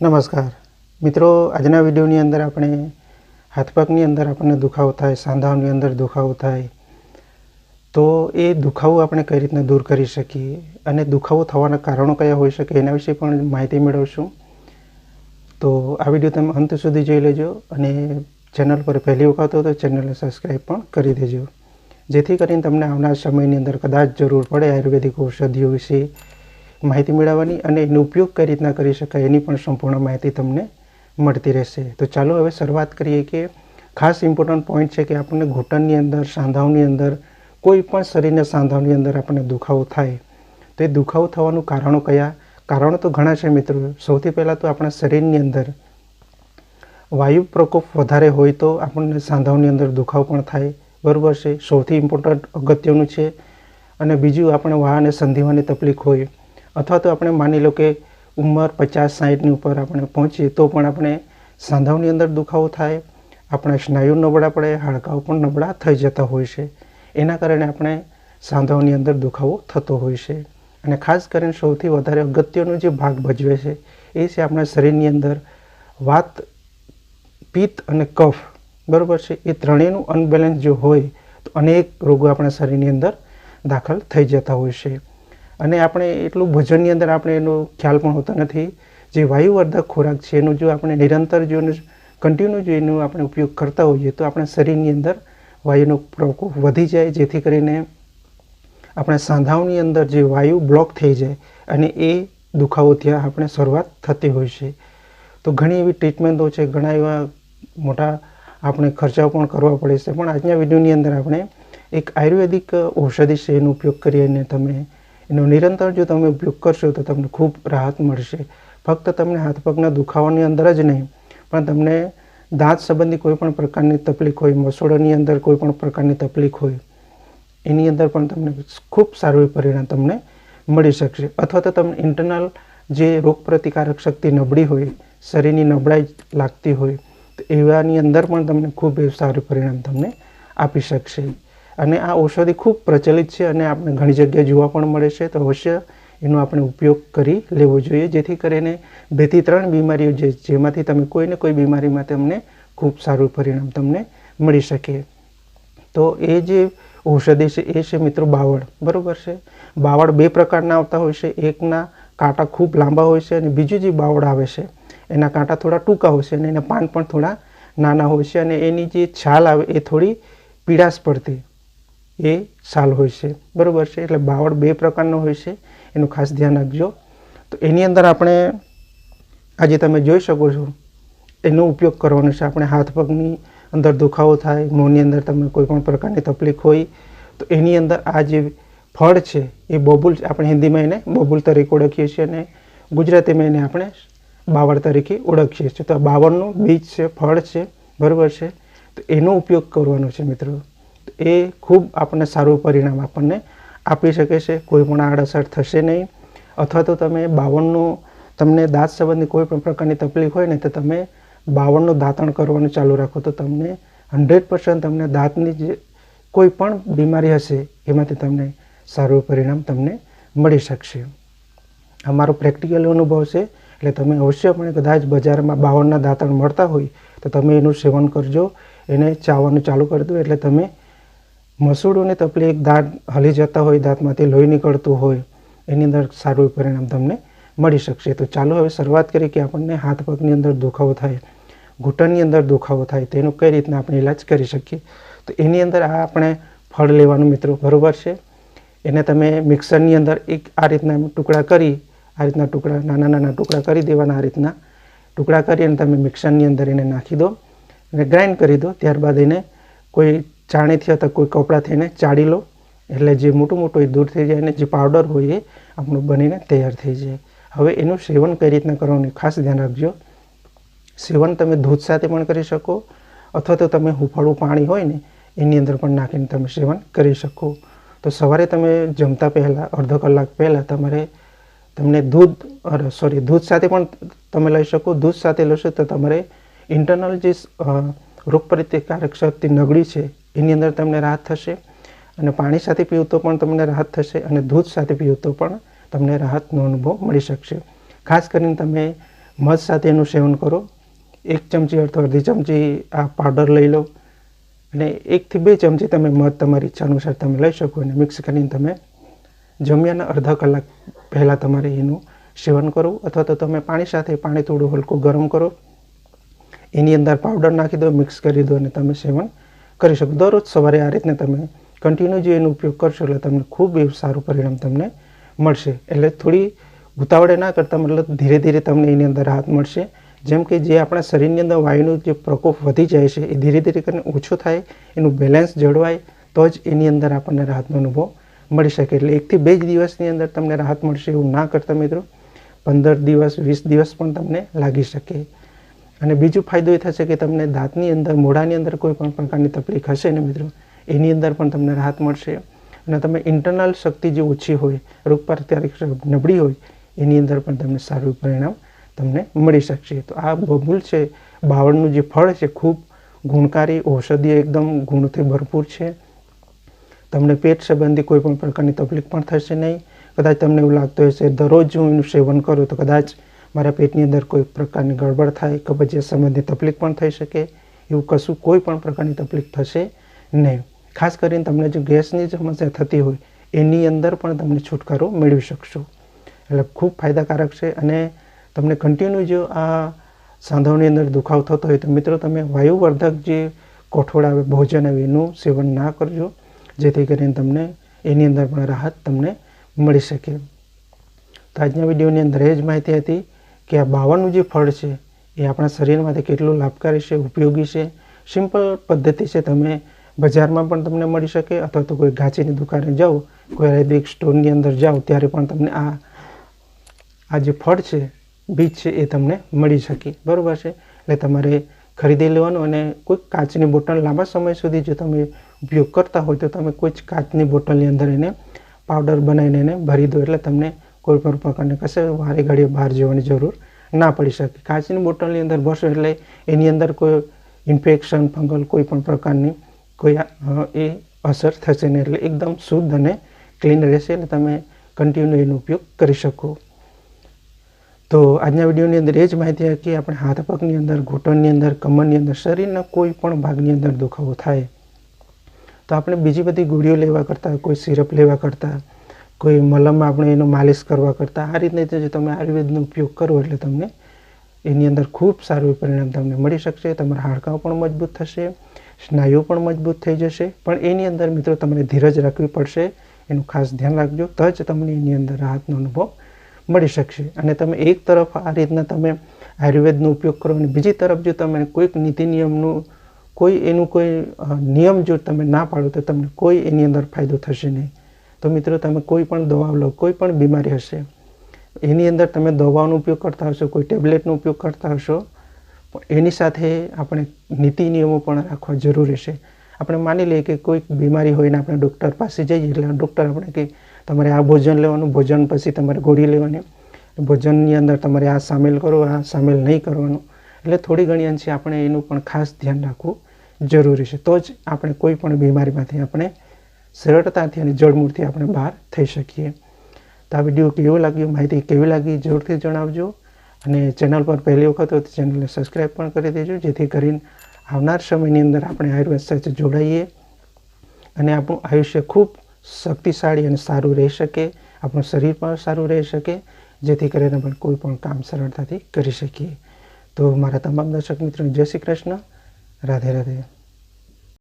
નમસ્કાર. મિત્રો, આજના વિડીયોની અંદર આપણે હાથપગની અંદર આપણને દુખાવો થાય, સાંધાઓની અંદર દુખાવો થાય, તો એ દુખાવો આપણે કઈ રીતના દૂર કરી શકીએ અને દુખાવો થવાના કારણો કયા હોઈ શકે એના વિશે પણ માહિતી મેળવશું. તો આ વીડિયો તમે અંત સુધી જોઈ લેજો અને ચેનલ પર પહેલી વખત હો તો ચેનલને સબસ્ક્રાઈબ પણ કરી દેજો. જેથી કરીને તમને આવનાર સમયની અંદર કદાચ જરૂર પડે આયુર્વેદિક ઔષધિઓ વિશે માહિતી મેળવવાની અને એનો ઉપયોગ કઈ રીતના કરી શકાય એની પણ સંપૂર્ણ માહિતી તમને મળતી રહેશે. તો ચાલો હવે શરૂઆત કરીએ કે ખાસ ઇમ્પોર્ટન્ટ પોઈન્ટ છે કે આપણને ઘૂંટણની અંદર, સાંધાઓની અંદર, કોઈ પણ શરીરના સાંધાઓની અંદર આપણને દુખાવો થાય. તો એ દુખાવો થવાનું કારણો કયા? કારણો તો ઘણા છે મિત્રો. સૌથી પહેલાં તો આપણા શરીરની અંદર વાયુ પ્રકોપ વધારે હોય તો આપણને સાંધાઓની અંદર દુખાવો પણ થાય. બરાબર છે. સૌથી ઇમ્પોર્ટન્ટ અગત્યનું છે. અને બીજું આપણે વાહ અને સંધિવાની તકલીફ હોય અથવા તો આપણે માની લો કે ઉંમર પચાસ, સાહીઠની ઉપર આપણે પહોંચીએ, તો પણ આપણે સાંધાઓની અંદર દુખાવો થાય, આપણા સ્નાયુ નબળા પડે, હાડકાઓ પણ નબળા થઈ જતા હોય છે. એના કારણે આપણે સાંધાઓની અંદર દુખાવો થતો હોય છે. અને ખાસ કરીને સૌથી વધારે અગત્યનો જે ભાગ ભજવે છે, એ છે આપણા શરીરની અંદર વાત, પિત્ત અને કફ. બરાબર છે? એ ત્રણેયનું અનબેલેન્સ જો હોય, તો અનેક રોગો આપણા શરીરની અંદર દાખલ થઈ જતા હોય છે. અને આપણે એટલું ભોજનની અંદર આપણે એનો ખ્યાલ પણ હોતો નથી. જે વાયુવર્ધક ખોરાક છે, એનું જો આપણે નિરંતર જો કન્ટિન્યુ જો એનો આપણે ઉપયોગ કરતા હોઈએ, તો આપણા શરીરની અંદર વાયુનો પ્રકોપ વધી જાય, જેથી કરીને આપણા સાંધાઓની અંદર જે વાયુ બ્લોક થઈ જાય અને એ દુખાવો ત્યાં આપણે શરૂઆત થતી હોય છે. તો ઘણી એવી ટ્રીટમેન્ટો છે, ઘણા એવા મોટા આપણે ખર્ચાઓ પણ કરવા પડે છે. પણ આજના વિડીયોની અંદર આપણે એક આયુર્વેદિક ઔષધિ છે, એનો ઉપયોગ કરીને તમે એનો નિરંતર જો તમે ઉપયોગ કરશો તો તમને ખૂબ રાહત મળશે. ફક્ત તમને હાથ પગના દુખાવાની અંદર જ નહીં, પણ તમને દાંત સંબંધી કોઈ પણ પ્રકારની તકલીફ હોય, મસોડાની અંદર કોઈ પણ પ્રકારની તકલીફ હોય, એની અંદર પણ તમને ખૂબ સારું પરિણામ તમને મળી શકશે. અથવા તો તમને ઇન્ટરનલ જે રોગપ્રતિકારક શક્તિ નબળી હોય, શરીરની નબળાઈ લાગતી હોય, તો એવાની અંદર પણ તમને ખૂબ સારું પરિણામ તમને આપી શકશે. અને આ ઔષધિ ખૂબ પ્રચલિત છે અને આપણે ઘણી જગ્યાએ જોવા પણ મળે છે. તો અવશ્ય એનો આપણે ઉપયોગ કરી લેવો જોઈએ, જેથી કરીને બેથી ત્રણ બીમારીઓ જે, જેમાંથી તમે કોઈને કોઈ બીમારીમાં તમને ખૂબ સારું પરિણામ તમને મળી શકે. તો એ જે ઔષધિ છે, એ છે મિત્રો બાવળ. બરાબર છે? બાવળ બે પ્રકારના આવતા હોય છે. એકના કાંટા ખૂબ લાંબા હોય છે અને બીજું જે બાવળ આવે છે, એના કાંટા થોડા ટૂંકા હોય છે અને એના પાન પણ થોડા નાના હોય છે અને એની જે છાલ આવે, એ થોડી પીળાશ પડતી. એ સાલ હોય છે. બરાબર છે? એટલે બાવળ બે પ્રકારનો હોય છે. એનું ખાસ ધ્યાન રાખજો. તો એની અંદર આપણે આજે તમે જોઈ શકો છો, એનો ઉપયોગ કરવાનો છે. આપણે હાથ પગની અંદર દુખાવો થાય, મોંની અંદર તમને કોઈ પણ પ્રકારની તકલીફ હોય, તો એની અંદર આ જે ફળ છે, એ બબુલ આપણે હિન્દીમાં એને બબુલ તરીકે ઓળખીએ છીએ અને ગુજરાતીમાં એને આપણે બાવળ તરીકે ઓળખીએ છીએ. તો આ બાવળનું બીજ છે, ફળ છે. બરાબર છે? તો એનો ઉપયોગ કરવાનો છે મિત્રો. એ ખૂબ આપણને સારું પરિણામ આપણને આપી શકે છે. કોઈ પણ આડઅસર થશે નહીં. અથવા તો તમે બાવનનું, તમને દાંત સંબંધી કોઈ પણ પ્રકારની તકલીફ હોય ને, તો તમે બાવનનું દાંતણ કરવાનું ચાલુ રાખો, તો તમને હંડ્રેડ પર્સન્ટ તમને દાંતની જે કોઈ પણ બીમારી હશે, એમાંથી તમને સારું પરિણામ તમને મળી શકશે. અમારો પ્રેક્ટિકલ અનુભવ છે, એટલે તમે અવશ્યપણે કદાચ બજારમાં બાવનના દાંતણ મળતા હોય, તો તમે એનું સેવન કરજો. એને ચાવવાનું ચાલુ કરી દો, એટલે તમે મસૂડોની તકલીફ દાંત હલી જતા હોય, દાંતમાંથી લોહી નીકળતું હોય, એની અંદર સારું પરિણામ તમને મળી શકશે. તો ચાલો હવે શરૂઆત કરીએ કે આપણને હાથ પગની અંદર દુખાવો થાય, ઘૂંટણની અંદર દુખાવો થાય, તેનો કઈ રીતના આપણે ઇલાજ કરી શકીએ? તો એની અંદર આ આપણે ફળ લેવાનું મિત્રો બરાબર છે. એને તમે મિક્સરની અંદર એક આ રીતના ટુકડા કરી, આ રીતના ટુકડા, નાના નાના ટુકડા કરી દેવાના, આ રીતના ટુકડા કરી અને તમે મિક્સરની અંદર એને નાખી દો અને ગ્રાઇન્ડ કરી દો. ત્યારબાદ એને કોઈ ચાણીથી અથવા કોઈ કપડાથી એને ચાળી લો. એટલે જે મોટું મોટું એ દૂર થઈ જાય અને જે પાવડર હોય એ આપણું બનીને તૈયાર થઈ જાય. હવે એનું સેવન કઈ રીતના કરવાનું ખાસ ધ્યાન રાખજો. સેવન તમે દૂધ સાથે પણ કરી શકો, અથવા તો તમે હુંફાળું પાણી હોય ને એની અંદર પણ નાખીને તમે સેવન કરી શકો. તો સવારે તમે જમતા પહેલાં, અડધો કલાક પહેલાં તમારે તમને દૂધ સોરી દૂધ સાથે પણ તમે લઈ શકો. દૂધ સાથે લેશો તો તમારે ઇન્ટરનલ જે રોગપ્રતિકારક શક્તિ નબળી છે એની અંદર તમને રાહત થશે. અને પાણી સાથે પીવું તો પણ તમને રાહત થશે અને દૂધ સાથે પીવું તો પણ તમને રાહતનો અનુભવ મળી શકશે. ખાસ કરીને તમે મધ સાથે એનું સેવન કરો. એક ચમચી અથવા અડધી ચમચી આ પાવડર લઈ લો. અને એકથી બે ચમચી તમે મધ તમારી ઈચ્છા અનુસાર તમે લઈ શકો અને મિક્સ કરીને તમે જમ્યાના અડધા કલાક પહેલાં તમારે એનું સેવન કરવું. અથવા તો તમે પાણી સાથે પાણી થોડું હલકું ગરમ કરો. એની અંદર પાવડર નાખી દો, મિક્સ કરી દો અને તમે સેવન કરી શકો. દરરોજ સવારે આ રીતને તમે કન્ટિન્યુ જે એનો ઉપયોગ કરશો એટલે તમને ખૂબ એવું સારું પરિણામ તમને મળશે. એટલે થોડી ઉતાવળે ના કરતા મતલબ ધીરે ધીરે તમને એની અંદર રાહત મળશે. જેમ કે જે આપણા શરીરની અંદર વાયુનો જે પ્રકોપ વધી જાય છે, એ ધીરે ધીરે કરીને ઓછો થાય, એનું બેલેન્સ જળવાય, તો જ એની અંદર આપણને રાહતનો અનુભવ મળી શકે. એટલે એકથી બે જ દિવસની અંદર તમને રાહત મળશે એવું ના કરતા મિત્રો. પંદર દિવસ, વીસ દિવસ પણ તમને લાગી શકે. અને બીજો ફાયદો એ થશે કે તમને દાંતની અંદર, મોઢાની અંદર કોઈ પણ પ્રકારની તકલીફ હશે ને મિત્રો, એની અંદર પણ તમને રાહત મળશે. અને તમે ઇન્ટરનલ શક્તિ જે ઓછી હોય રોગપ્રતિકારક નબળી હોય, એની અંદર પણ તમને સારું પરિણામ તમને મળી શકશે. તો આ બબૂલ છે, બાવળનું જે ફળ છે, ખૂબ ગુણકારી, ઔષધીય એકદમ ગુણથી ભરપૂર છે. તમને પેટ સંબંધી કોઈ પણ પ્રકારની તકલીફ પણ થશે નહીં. કદાચ તમને એવું લાગતું હશે, દરરોજ હું એનું સેવન કરું તો કદાચ મારા પેટની અંદર કોઈ પ્રકારની ગડબડ થાય કબજિયાત સંબંધી તકલીફ પણ થઈ શકે, એવું કશું કોઈ પણ પ્રકારની તકલીફ થશે નહીં. ખાસ કરીને તમને જો ગેસની સમસ્યા થતી હોય, એની અંદર પણ તમને છુટકારો મેળવી શકશો. એટલે ખૂબ ફાયદાકારક છે અને તમને કન્ટિન્યુ જો આ સાંધાઓની અંદર દુખાવ થતો હોય તો મિત્રો તમે વાયુવર્ધક જે કોઠોળ આવે, ભોજન આવે, એનું સેવન ના કરજો. જેથી કરીને તમને એની અંદર પણ રાહત તમને મળી શકે. તો આજના વિડીયોની અંદર એ જ માહિતી હતી. કે આ બાવાનું જે ફળ છે, એ આપણા શરીર માટે કેટલું લાભકારી છે, ઉપયોગી છે? સિમ્પલ પદ્ધતિ છે, તમે બજારમાં પણ તમને મળી શકે અથવા તો કોઈ ગાચીની દુકાને જાઓ, કોઈ આયુર્વેદિક સ્ટોરની અંદર જાઓ, ત્યારે પણ તમને આ આ જે ફળ છે, બીજ છે, એ તમને મળી શકે. બરાબર છે? એટલે તમારે ખરીદી લેવાનું અને કોઈ કાચની બોટલ લાંબા સમય સુધી જો તમે ઉપયોગ કરતા હોય તો તમે કોઈ જ કાચની બોટલની અંદર એને પાવડર બનાવીને એને ભરી દો. એટલે તમને કોઈ પણ પ્રકારની કશે વારે ઘડીએ બહાર જવાની જરૂર ના પડી શકે. કાચની બોટલની અંદર ભરશો એટલે એની અંદર કોઈ ઇન્ફેક્શન, ફંગલ કોઈ પણ પ્રકારની કોઈ એ અસર થશે નહીં. એટલે એકદમ શુદ્ધ અને ક્લીન રહેશે એટલે તમે કન્ટિન્યુ એનો ઉપયોગ કરી શકો. તો આજના વિડીયોની અંદર એ જ માહિતી હતી આપણે હાથ પગની અંદર, ઘૂંટણની અંદર, કમરની અંદર, શરીરના કોઈ પણ ભાગની અંદર દુખાવો થાય. તો આપણે બીજી બધી ગોળીઓ લેવા કરતાં, કોઈ સિરપ લેવા કરતાં કોઈ મલમ આપણે એનો માલિશ કરવા કરતાં, આ રીતની જો તમે આયુર્વેદનો ઉપયોગ કરો એટલે તમને એની અંદર ખૂબ સારું પરિણામ તમને મળી શકશે, તમારા હાડકાં પણ મજબૂત થશે, સ્નાયુઓ પણ મજબૂત થઈ જશે. પણ એની અંદર મિત્રો તમારે ધીરજ રાખવી પડશે, એનું ખાસ ધ્યાન રાખજો તો જ તમને એની અંદર રાહતનો અનુભવ મળી શકશે. અને તમે એક તરફ આ રીતના તમે આયુર્વેદનો ઉપયોગ કરો અને બીજી તરફ જો તમે કોઈક નીતિ નિયમનું, કોઈ એનું કોઈ નિયમ જો તમે ના પાડો તો તમને કોઈ એની અંદર ફાયદો થશે નહીં. તો મિત્રો, તમે કોઈ પણ દવા લો, કોઈ પણ બીમારી હશે, એની અંદર તમે દવાનો ઉપયોગ કરતા હશો, કોઈ ટેબ્લેટનો ઉપયોગ કરતા હશો એની સાથે આપણે નીતિ નિયમો પણ રાખવા જરૂરી છે. આપણે માની લઈએ કે કોઈક બીમારી હોય ને આપણે ડૉક્ટર પાસે જઈએ, એટલે ડૉક્ટર આપણે કે તમારે આ ભોજન લેવાનું, ભોજન પછી તમારે ગોળી લેવાની, ભોજનની અંદર તમારે આ સામેલ કરો, આ સામેલ નહીં કરવાનું. એટલે થોડી ઘણી અંશે આપણે એનું પણ ખાસ ધ્યાન રાખવું જરૂરી છે. તો જ આપણે કોઈ પણ બીમારીમાંથી આપણે સરળતાથી અને જળમૂળથી આપણે બહાર થઈ શકીએ. તો આ વીડિયો કેવો લાગ્યો? માહિતી કેવી લાગી? જરૂરથી જણાવજો. અને ચેનલ પર પહેલી વખત હોય તો ચેનલને સબસ્ક્રાઈબ પણ કરી દેજો, જેથી કરીને આવનાર સમયની અંદર આપણે આયુર્વેદ સાથે જોડાઈએ અને આપણું આયુષ્ય ખૂબ શક્તિશાળી અને સારું રહી શકે, આપણું શરીર પણ સારું રહી શકે, જેથી કરીને આપણે કોઈ પણ કામ સરળતાથી કરી શકીએ. તો મારા તમામ દર્શક મિત્રો જય શ્રી કૃષ્ણ. રાધે રાધે.